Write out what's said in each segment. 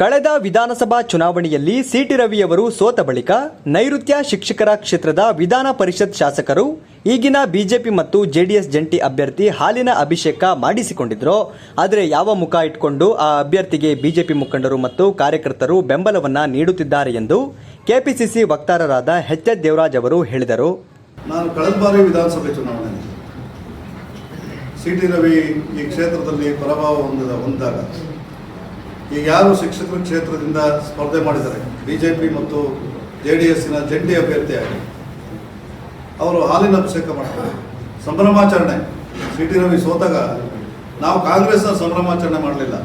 ಕಳೆದ ವಿಧಾನಸಭಾ ಚುನಾವಣೆಯಲ್ಲಿ ಸಿಟಿ ರವಿಯವರು ಸೋತ ಬಳಿಕ ನೈಋತ್ಯ ಶಿಕ್ಷಕರ ಕ್ಷೇತ್ರದ ವಿಧಾನ ಪರಿಷತ್ ಶಾಸಕರು, ಈಗಿನ ಬಿಜೆಪಿ ಮತ್ತು ಜೆಡಿಎಸ್ ಜಂಟಿ ಅಭ್ಯರ್ಥಿ ಹಾಲಿನ ಅಭಿಷೇಕ ಮಾಡಿಸಿಕೊಂಡಿದ್ರು. ಆದರೆ ಯಾವ ಮುಖ ಇಟ್ಕೊಂಡು ಆ ಅಭ್ಯರ್ಥಿಗೆ ಬಿಜೆಪಿ ಮುಖಂಡರು ಮತ್ತು ಕಾರ್ಯಕರ್ತರು ಬೆಂಬಲವನ್ನ ನೀಡುತ್ತಿದ್ದಾರೆ ಎಂದು ಕೆಪಿಸಿಸಿ ವಕ್ತಾರರಾದ ಎಚ್ ಎಚ್ ದೇವರಾಜ್ ಅವರು ಹೇಳಿದರು. ನಾನು ಕಳೆದ ಬಾರಿ ವಿಧಾನಸಭೆ ಚುನಾವಣೆಯಲ್ಲಿ ಸಿಟಿ ರವಿ ಈ ಕ್ಷೇತ್ರದಲ್ಲಿ ಪ್ರಭಾವ ಹೊಂದಿದ ಹೊಂದಿದಾಗ ಈಗ ಯಾರು ಶಿಕ್ಷಕರ ಕ್ಷೇತ್ರದಿಂದ ಸ್ಪರ್ಧೆ ಮಾಡಿದ್ದಾರೆ? ಬಿ ಜೆ ಪಿ ಮತ್ತು ಜೆ ಡಿ ಎಸ್ಸಿನ ಜಂಟಿ ಅಭ್ಯರ್ಥಿಯಾಗಿ. ಅವರು ಹಾಲಿನ ಅಭಿಷೇಕ ಮಾಡ್ತಾರೆ. ಸಂಭ್ರಮಾಚರಣೆ. ಸಿ ಟಿ ರವಿ ಸೋತಾಗ ನಾವು ಕಾಂಗ್ರೆಸ್ನ ಸಂಭ್ರಮಾಚರಣೆ ಮಾಡಲಿಲ್ಲ.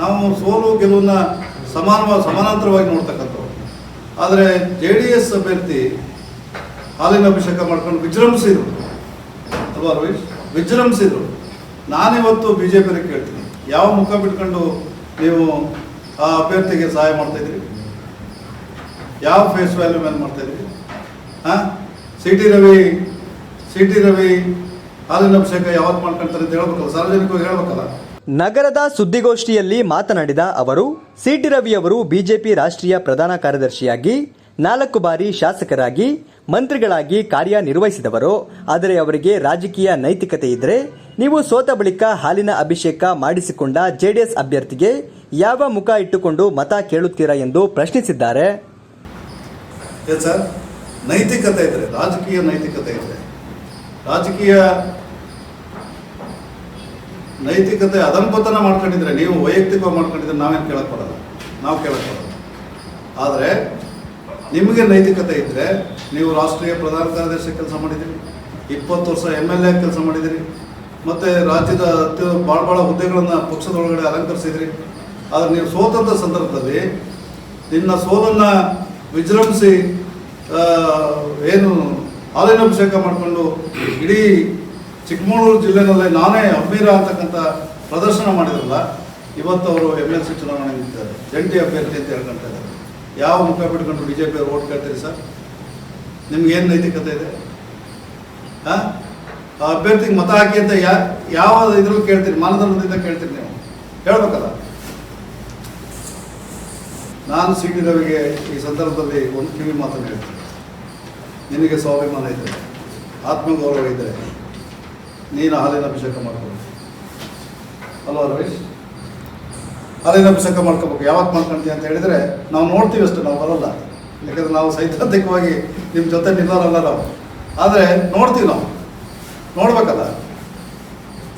ನಾವು ಸೋಲು ಗೆಲುವನ್ನ ಸಮಾನ ಸಮಾನಾಂತರವಾಗಿ ನೋಡ್ತಕ್ಕಂಥವ್ರು. ಆದರೆ ಜೆ ಡಿ ಎಸ್ ಅಭ್ಯರ್ಥಿ ಹಾಲಿನ ಅಭಿಷೇಕ ಮಾಡ್ಕೊಂಡು ವಿಜೃಂಭಿಸಿದ್ರು. ಅಲ್ವಾ ರವೀಶ್? ವಿಜೃಂಭಿಸಿದ್ರು. ನಾನಿವತ್ತು ಬಿ ಜೆ ಪಿನ ಕೇಳ್ತೀನಿ. ಯಾವ ಮುಖ ಬಿಟ್ಕೊಂಡು ನೀವು ಆ ಅಭ್ಯರ್ಥಿಗೆ ಸಹಾಯ ಮಾಡ್ತಾ ಇದ್ರಿ ಯಾವ ಫೇಸ್ ವ್ಯಾಲ್ಯೂ ಮೇಲೆ ಮಾಡ್ತಾ ಇದ್ರಿ ಹಾಂ? C T Ravi C T Ravi, ಹಾಲಿನ ಅಭಿಷೇಕ ಯಾವತ್ತು ಮಾಡ್ಕೊಳ್ತಾರೆ ಅಂತ ಹೇಳ್ಬೇಕಲ್ಲ, ಸಾರ್ವಜನಿಕವಾಗಿ ಹೇಳ್ಬೇಕಲ್ಲ. ನಗರದ ಸುದ್ದಿಗೋಷ್ಠಿಯಲ್ಲಿ ಮಾತನಾಡಿದ ಅವರು ಸಿಟಿ ರವಿಯವರು ಬಿಜೆಪಿ ರಾಷ್ಟ್ರೀಯ ಪ್ರಧಾನ ಕಾರ್ಯದರ್ಶಿಯಾಗಿ, ನಾಲ್ಕು ಬಾರಿ ಶಾಸಕರಾಗಿ, ಮಂತ್ರಿಗಳಾಗಿ ಕಾರ್ಯನಿರ್ವಹಿಸಿದವರು, ಆದರೆ ಅವರಿಗೆ ರಾಜಕೀಯ ನೈತಿಕತೆ ಇದ್ರೆ ನೀವು ಸೋತ ಬಳಿಕ ಹಾಲಿನ ಅಭಿಷೇಕ ಮಾಡಿಸಿಕೊಂಡ ಜೆಡಿಎಸ್ ಅಭ್ಯರ್ಥಿಗೆ ಯಾವ ಮುಖ ಇಟ್ಟುಕೊಂಡು ಮತ ಕೇಳುತ್ತೀರಾ ಎಂದು ಪ್ರಶ್ನಿಸಿದ್ದಾರೆ. ಸರ್ ನೈತಿಕತೆ ಇದ್ರೆ, ರಾಜಕೀಯ ನೈತಿಕತೆ ಇದೆ ರಾಜಕೀಯ ನೈತಿಕತೆ ಅಧಂಪತನ ಮಾಡ್ಕೊಂಡಿದ್ರೆ, ನೀವು ವೈಯಕ್ತಿಕವಾಗಿ ಮಾಡ್ಕೊಂಡಿದ್ರೆ ನಾವೇನು ಕೇಳಕ್ ಬರಲ್ಲ. ನಾವು ಕೇಳಕ್ ಬರಲ್ಲ. ಆದರೆ, ನಿಮಗೆ ನೈತಿಕತೆ ಇದ್ದರೆ ನೀವು ರಾಷ್ಟ್ರೀಯ ಪ್ರಧಾನ ಕಾರ್ಯದರ್ಶಿ ಕೆಲಸ ಮಾಡಿದ್ದೀರಿ. ಇಪ್ಪತ್ತು ವರ್ಷ ಎಂ ಎಲ್ ಎ ಕೆಲಸ ಮಾಡಿದ್ದೀರಿ. ಮತ್ತು ರಾಜ್ಯದ ಭಾಳ ಭಾಳ ಹುದ್ದೆಗಳನ್ನು ಪಕ್ಷದೊಳಗಡೆ ಅಲಂಕರಿಸಿದ್ರಿ. ಆದರೆ ನೀವು ಸೋತಂಥ ಸಂದರ್ಭದಲ್ಲಿ ನಿನ್ನ ಸೋಲನ್ನ ವಿಜೃಂಭಿಸಿ ಏನು ಹಾಲಿನ ಅಭಿಷೇಕ ಮಾಡಿಕೊಂಡು ಇಡೀ ಚಿಕ್ಕಮಗಳೂರು ಜಿಲ್ಲೆನಲ್ಲೇ ನಾನೇ ಅಮೀರ ಅಂತಕ್ಕಂಥ ಪ್ರದರ್ಶನ ಮಾಡಿದ್ರಲ್ಲ, ಇವತ್ತು ಅವರು ಎಂ ಎಲ್ ಸಿ ಚುನಾವಣೆ ನಿಂತಿದ್ದಾರೆ. ಜಂಟಿ ಅಭ್ಯರ್ಥಿ ಅಂತ ಹೇಳ್ಕೊಂತ ಇದ್ದಾರೆ. ಯಾವ ಮುಖ ಬಿಟ್ಕೊಂಡು ಬಿ ಜೆ ಪಿ ಅವ್ರು ಓಟ್ ಕೇಳ್ತೀರಿ ಸರ್? ನಿಮ್ಗೆ ಏನು ನೈತಿಕತೆ ಇದೆ? ಹಾಂ ಆ ಅಭ್ಯರ್ಥಿಗೆ ಮತ ಹಾಕಿ ಅಂತ ಯಾ ಯಾವ ಇದ್ರೂ ಕೇಳ್ತೀರಿ ಮಾನದಂಡದಿಂದ ಕೇಳ್ತೀರಿ ನೀವು. ಹೇಳ್ಬೇಕಲ್ಲ? ನಾನು ಸಿ ಈ ಸಂದರ್ಭದಲ್ಲಿ ಒಂದು ಕಿವಿ ಮಾತನ್ನು ಹೇಳ್ತೀನಿ. ನಿನಗೆ ಸ್ವಾಭಿಮಾನ ಇದ್ದರೆ ಆತ್ಮಗೌರವ ಇದ್ದರೆ ನೀನು ಹಾಲಿನ ಅಭಿಷೇಕ ಮಾಡ್ಕೋಬೇಕು. ಅಲ್ವಾ ರಮೇಶ್? ಹಾಲಿನ ಅಭಿಷೇಕ ಮಾಡ್ಕೋಬೇಕು. ಯಾವತ್ತು ಮಾಡ್ಕೊಂತೀಯ ಅಂತ ಹೇಳಿದರೆ, ನಾವು ನೋಡ್ತೀವಿ ಅಷ್ಟು, ನಾವು ಬರಲ್ಲ. ಯಾಕಂದರೆ ನಾವು ಸೈದ್ಧಾಂತಿಕವಾಗಿ ನಿಮ್ಮ ಜೊತೆ ನಿಲ್ಲೋರಲ್ಲ ನಾವು. ಆದರೆ ನೋಡ್ತೀವಿ ನಾವು. ನೋಡ್ಬೇಕಲ್ಲ.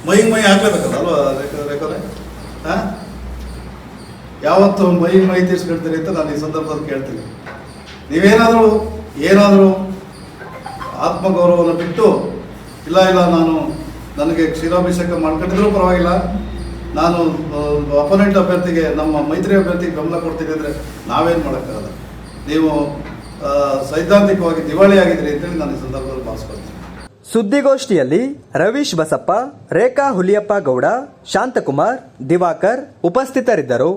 ಮೈ ಮೈ ಹಾಕ್ಲೇಬೇಕಲ್ಲ ಅಲ್ವಾ ರೇಖಾರೆ ಹಾಂ ಯಾವತ್ತು ಮೈ ಮೈ ತೀರ್ಸ್ಕೊಳ್ತೀರಿ ಅಂತ ನಾನು ಈ ಸಂದರ್ಭದಲ್ಲಿ ಕೇಳ್ತೀನಿ. ನೀವೇನಾದರೂ, ಏನಾದರೂ ಆತ್ಮಗೌರವವನ್ನು ಬಿಟ್ಟು, ಇಲ್ಲ ಇಲ್ಲ, ನಾನು ನನಗೆ ಕ್ಷೀರಾಭಿಷೇಕ ಮಾಡ್ಕೊಂಡಿದ್ರೂ ಪರವಾಗಿಲ್ಲ. ನಾನು ಅಪೋನೆಂಟ್ ಅಭ್ಯರ್ಥಿಗೆ, ನಮ್ಮ ಮೈತ್ರಿ ಅಭ್ಯರ್ಥಿಗೆ ಬೆಂಬಲ ಕೊಡ್ತೀನಿ ಅಂದರೆ ನಾವೇನು ಮಾಡೋಕ್ಕಾಗಲ್ಲ. ನೀವು ಸೈದ್ಧಾಂತಿಕವಾಗಿ ದಿವಾಳಿ ಆಗಿದ್ದೀರಿ ಅಂತೇಳಿ ನಾನು ಈ ಸಂದರ್ಭದಲ್ಲಿ ಭಾವಿಸ್ಕೊಳ್ತೀನಿ. ಸುದ್ದಿಗೋಷ್ಠಿಯಲ್ಲಿ ರವೀಶ್ ಬಸಪ್ಪ ರೇಖಾ ಹುಲಿಯಪ್ಪ ಗೌಡ ಶಾಂತಕುಮಾರ್ ದಿವಾಕರ್ ಉಪಸ್ಥಿತರಿದ್ದರು.